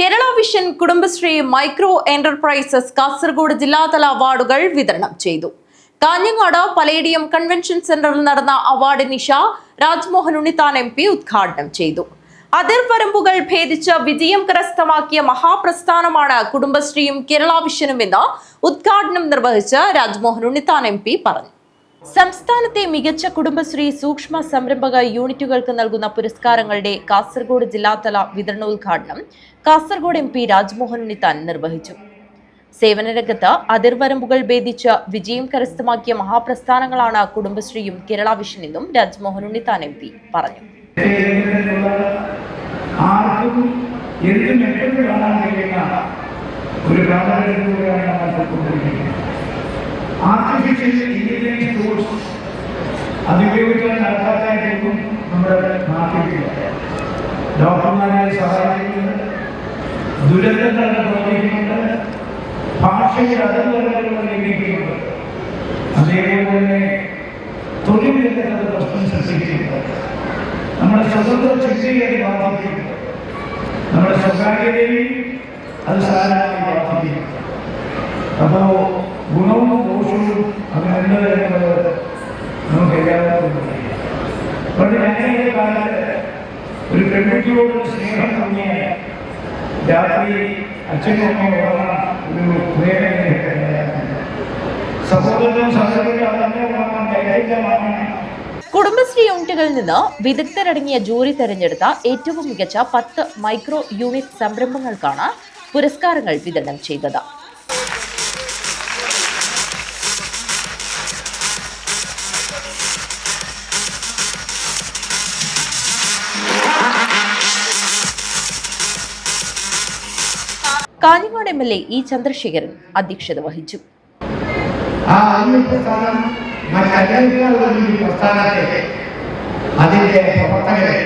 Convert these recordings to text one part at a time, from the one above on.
Kerala vision Kudumbashree micro enterprises Kasaragod ജില്ലാതല അവാർഡുകൾ വിതരണം ചെയ്തു. കാഞ്ഞങ്ങാട് പലേഡിയം കൺവെൻഷൻ സെന്ററിൽ നടന്ന അവാർഡ് നിഷ രാജ്മോഹൻ ഉണ്ണിത്താൻ എം പി ഉദ്ഘാടനം ചെയ്തു. അതിർവരമ്പുകൾ ഭേദിച്ച് വിജയം കരസ്ഥമാക്കിയ മഹാപ്രസ്ഥാനമാണ് കുടുംബശ്രീയും കേരള വിഷനും എന്ന് ഉദ്ഘാടനം നിർവഹിച്ച് രാജ്മോഹൻ ഉണ്ണിത്താൻ എം പറഞ്ഞു. സംസ്ഥാനത്തെ മികച്ച കുടുംബശ്രീ സൂക്ഷ്മ സംരംഭക യൂണിറ്റുകൾക്ക് നൽകുന്ന പുരസ്കാരങ്ങളുടെ കാസർഗോഡ് ജില്ലാതല വിതരണോദ്ഘാടനം കാസർഗോഡ് എം പി രാജ്മോഹൻ ഉണ്ണിത്താൻ നിർവഹിച്ചു. സേവനരംഗത്ത് അതിർവരമ്പുകൾ ഭേദിച്ച് വിജയം കരസ്ഥമാക്കിയ മഹാപ്രസ്ഥാനങ്ങളാണ് കുടുംബശ്രീയും കേരള വിഷൻ എന്നും രാജ്മോഹൻ ഉണ്ണിത്താൻ എം പി പറഞ്ഞു. ഒരു ആർട്ടിഫിഷ്യൽ ഇന്റലിജൻസ് അതുപയോഗിക്കാൻ നടക്കാത്തായിട്ടും നമ്മുടെ നാട്ടിൽ ഡോക്ടർമാരെ സഹായിക്കുന്നുണ്ട്. തന്നെ പ്രവർത്തിക്കുന്നുണ്ട്. ഭാഷയിൽ അതിർവരകൾ ലഭിക്കുന്നുണ്ട് അതേപോലെ തന്നെ തൊഴിൽ രംഗത്ത് പ്രശ്നം സൃഷ്ടിക്കുന്നുണ്ട്. നമ്മുടെ സ്വതന്ത്ര ചിന്തയെ അത് ബാധിക്കും നമ്മുടെ സ്വകാര്യതയും അത് സാരമായി ബാധിക്കുന്നുണ്ട്. അപ്പോ ഗുണവും ദോഷവും നല്ലതെന്നുള്ളത് കാലത്ത് ഒരു പെൺകുട്ടിയോട് സ്നേഹം തോന്നിയാൽ രാത്രി അച്ഛനും ഒരു കുടുംബശ്രീ യൂണിറ്റുകളിൽ നിന്ന് വിദഗ്ധരടങ്ങിയ ജൂറി തെരഞ്ഞെടുത്ത ഏറ്റവും മികച്ച പത്ത് മൈക്രോ യൂണിറ്റ് സംരംഭങ്ങൾക്കാണ് പുരസ്കാരങ്ങൾ വിതരണം ചെയ്തത്. Kanhangad M L A E Chandrasekharan അധ്യക്ഷത വഹിച്ചു ആ അയ്യപ്പ പ്രസ്ഥാനം മറ്റന്നുള്ള ഈ പ്രസ്ഥാനത്തെ അതിൻ്റെ പ്രവർത്തകരെ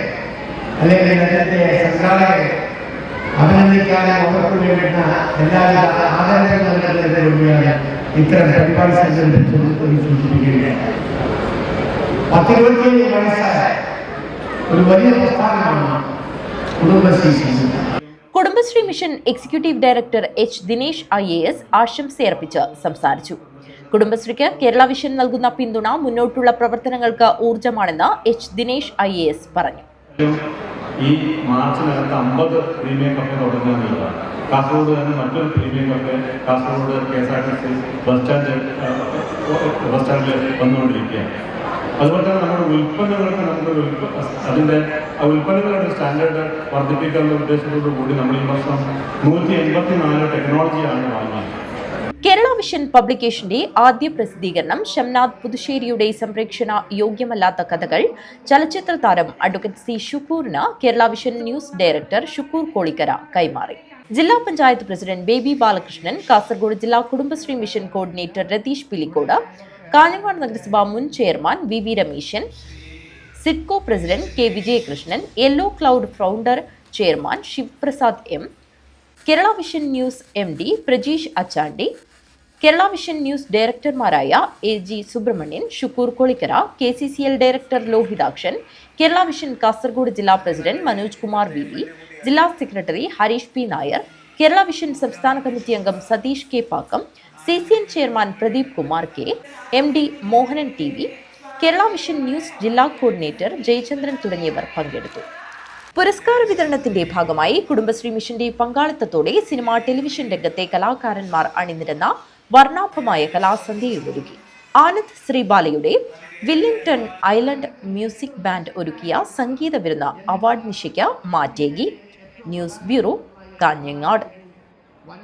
അല്ലെങ്കിൽ അതിൻ്റെ സംഘാടകരെ അഭിനന്ദിക്കാനും അവർക്ക് വേണ്ടുന്ന എല്ലാവിധ ആദരങ്ങൾ നൽകുന്നതിന് വേണ്ടിയാണ് ഇത്തരം പരിപാടി സംഘടിപ്പിച്ചു സൂചിപ്പിക്കുകയാണ് പത്തിരുപത്തിയേഴ് വയസ്സായ ഒരു വലിയ പ്രസ്ഥാനമാണ് കുടുംബശ്രീ സംഘം Kudumbashree mission executive director H Dinesh I A S ആശംസയർപ്പിച്ച് സംസാരിച്ചു. കുടുംബശ്രീക്ക് കേരള വിഷൻ നൽകുന്ന പിന്തുണ മുന്നോട്ടുള്ള പ്രവർത്തനങ്ങൾക്ക് ഊർജമാണെന്ന് H Dinesh I A S പറഞ്ഞു. ഈ മാർച്ചിനകത്ത് അമ്പത് പ്രീമിയം കഫേ തുടങ്ങുന്നതാണ് കാസർഗോഡ് തന്നെ മറ്റൊരു premium cafe Kasaragod K S R T C bus stand bus സ്റ്റാൻഡിൽ വന്നുകൊണ്ടിരിക്കുകയാണ്. അതുപോലെ തന്നെ നമ്മുടെ ഉൽപ്പന്നങ്ങൾക്ക് നമ്മുടെ അതിന്റെ ആ ഉൽപ്പന്നങ്ങളുടെ സ്റ്റാൻഡേർഡ് വർദ്ധിപ്പിക്കാനുള്ള ഉദ്ദേശത്തോടു കൂടി നമ്മൾ ഈ വർഷം നൂറ്റി എൺപത്തി നാല് ടെക്നോളജിയാണ് വാങ്ങിയത്. കേരള വിഷൻ പബ്ലിക്കേഷന്റെ ആദ്യ പ്രസിദ്ധീകരണം ഷംനാഥ് പുതുശ്ശേരിയുടെ സംപ്രേക്ഷണ യോഗ്യമല്ലാത്ത കഥകൾ ചലച്ചിത്ര താരം advocate C ഷുക്കൂറിന് Kerala vision news director Shukkoor Kolikkara കൈമാറി. ജില്ലാ പഞ്ചായത്ത് പ്രസിഡന്റ് ബേബി ബാലകൃഷ്ണൻ കാസർഗോഡ് ജില്ലാ കുടുംബശ്രീ മിഷൻ കോർഡിനേറ്റർ രതീഷ് പിലിക്കോട് കാഞ്ഞങ്ങാട് നഗരസഭ മുൻ chairman V V Rameshan SIDCO president K Vijayakrishnan yellow cloud founder chairman Sivaprasad M Kerala vision news M D Prajeesh Achandi Kerala vision news ഡയറക്ടർമാരായ A G Subramanian Shukkoor Kolikkara K C C L director Lohithakshan Kerala vision Kasaragod ജില്ലാ president Manoj Kumar V V ജില്ലാ secretary Harish P Nair Kerala vision സംസ്ഥാന committee അംഗം Satheesh K Pakkam C C N chairman Pradeep Kumar K M D Mohanan T V Kerala mission news ജില്ലാ coordinator Jayachandran തുടങ്ങിയവർ പങ്കെടുത്തു. പുരസ്കാര വിതരണത്തിന്റെ ഭാഗമായി കുടുംബശ്രീ മിഷന്റെ പങ്കാളിത്തത്തോടെ സിനിമാ ടെലിവിഷൻ രംഗത്തെ കലാകാരന്മാർ അണിനിരന്ന വർണാഭമായ കലാസന്ധ്യയിൽ ഒരുക്കി ആനന്ദ് ശ്രീബാലയുടെ വില്ലിംഗ്ടൺ ഐലൻഡ് മ്യൂസിക് ബാൻഡ് ഒരുക്കിയ സംഗീത വിരുന്ന അവാർഡ് നിശയ്ക്ക് മാറ്റേകി. News bureau Kanhangad.